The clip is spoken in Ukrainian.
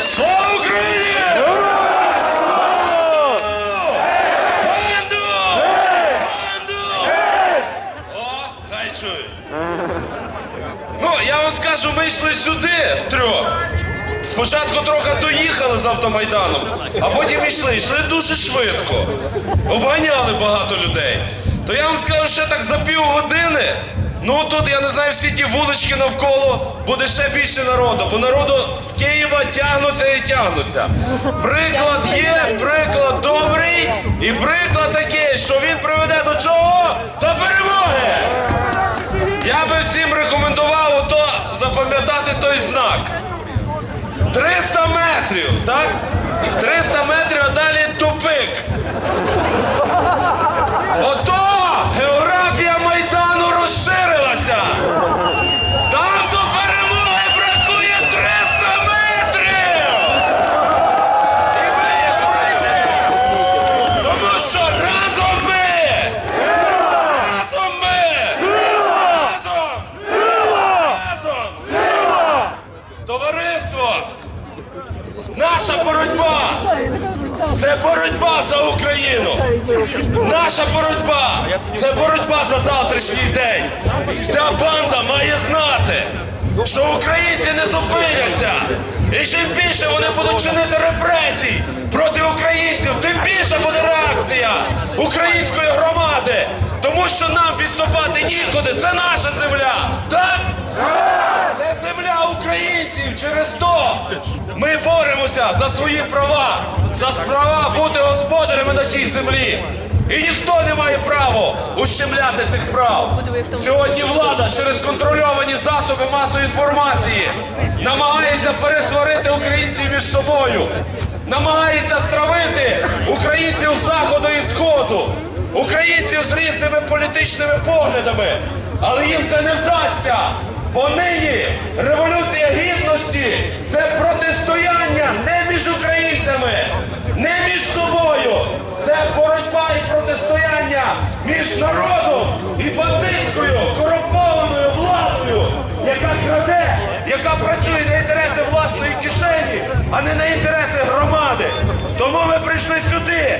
Слава Україні! Банду! Ну, я вам скажу, ми йшли сюди трьох. Спочатку трохи доїхали з автомайданом, а потім йшли. Йшли дуже швидко. Обганяли багато людей. То я вам скажу, ще так за півгодини. Ну тут я не знаю, всі ті вулички навколо буде ще більше народу, бо народу з Києва тягнуться і тягнуться. Приклад є, приклад добрий, і приклад такий, що він приведе до чого? До перемоги! Я би всім рекомендував ото запам'ятати той знак. 300 метрів, так? 300 метрів, Наша боротьба. Це боротьба за Україну. Наша боротьба це боротьба за завтрашній день. Ця банда має знати, що українці не зупиняться. І чим більше вони будуть чинити репресій проти українців, тим більше буде реакція української Через то ми боремося за свої права, за права бути господарями на тій землі. І ніхто не має права ущемляти цих прав. Сьогодні влада через контрольовані засоби масової інформації намагається пересварити українців між собою, намагається стравити українців заходу і сходу, українців з різними політичними поглядами. Але їм це не вдасться. Бо нині революція між народом і бандитською корумпованою владою, яка краде, яка працює на інтереси власної кишені, а не на інтереси громади. Тому ми прийшли сюди,